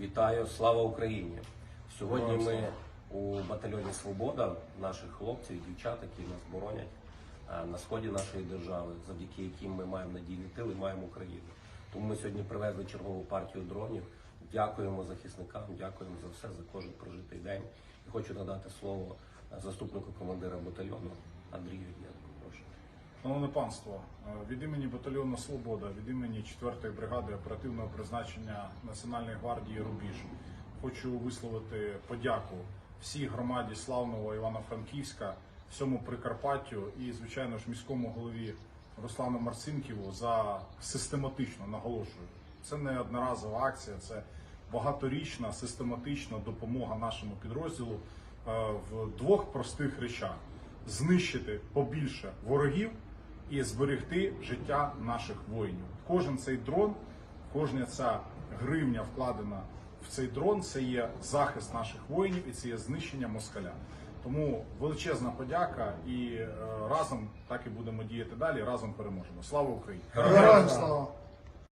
Вітаю, слава Україні! Сьогодні ми у батальйоні Свобода наших хлопців і дівчат, які нас боронять е, на сході нашої держави, завдяки яким ми маємо надійний тил і маємо Україну. Тому ми сьогодні привезли чергову партію дронів. Дякуємо захисникам, дякуємо за все, за кожен прожитий день. І хочу надати слово е, заступнику командира батальйону Андрію Дєнку. Шановне панство, е, від імені батальйону Свобода, від імені 4-ї бригади оперативного призначення Національної гвардії Рубіж хочу висловити подяку всій громаді славного Івано-Франківська, всьому Прикарпаттю і, звичайно ж, міському голові Руслану Марцинківу за систематично наголошую. Це не одноразова акція, це багаторічна систематична допомога нашому підрозділу е, в двох простих речах: знищити побільше ворогів і зберегти життя наших воїнів. Кожен цей дрон, кожна ця гривня вкладена в цей дрон, це є захист наших воїнів і це є знищення москаля. Тому величезна подяка і е, разом так і будемо діяти далі. Разом переможемо. Слава Україні! Героям слава!